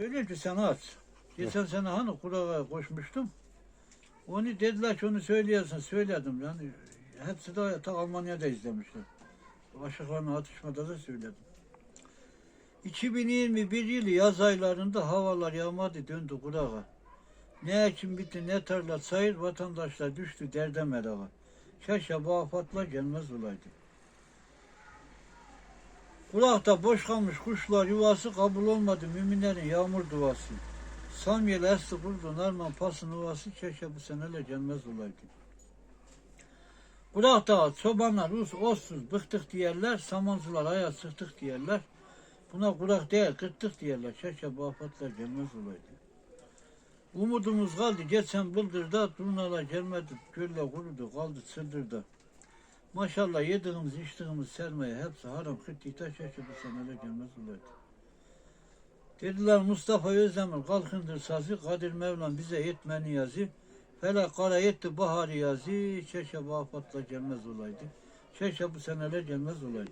Söyleyeyim ki sana aç. Geçen sene hani kurağa koşmuştum. Onu dediler ki onu söylüyorsun. Söyledim yani. Hepsi de ta Almanya'da izlemişler. Aşıklarla atışmada da söyledim. 2021 yılı yaz aylarında havalar yağmadı döndü kurağa. Ne ekim bitti ne tarla sayır vatandaşlar düştü derde merağa. Keşke bu afatlar gelmez olaydı. Kulakta boş kalmış kuşlar yuvası kabul olmadı müminlerin yağmur duası. Samyel esti kurdu narman pasın uvası keşke bu seneler gelmez olaydı. Kulakta çobanlar us, ossuz bıktık diyerler, samancılar aya sıktık diyerler. Buna kulak değil kırttık diyerler. Keşke bu afatlar gelmez olaydı. Umudumuz kaldı geçen bıldırda turnalar gelmedi. Gölle kurudu kaldı çıldırdı. Maşallah yediğimiz içtiğimiz sermaye hepsi haram kıttıysa keşke bu seneler gelmez olaydı. Dediler Mustafa Özdemir kalkındır sazı Kadir Mevlam bize etmeni yazı. Hele kara etti baharı yazı keşke bu afatlar gelmez olaydı. Keşke bu seneler gelmez olaydı.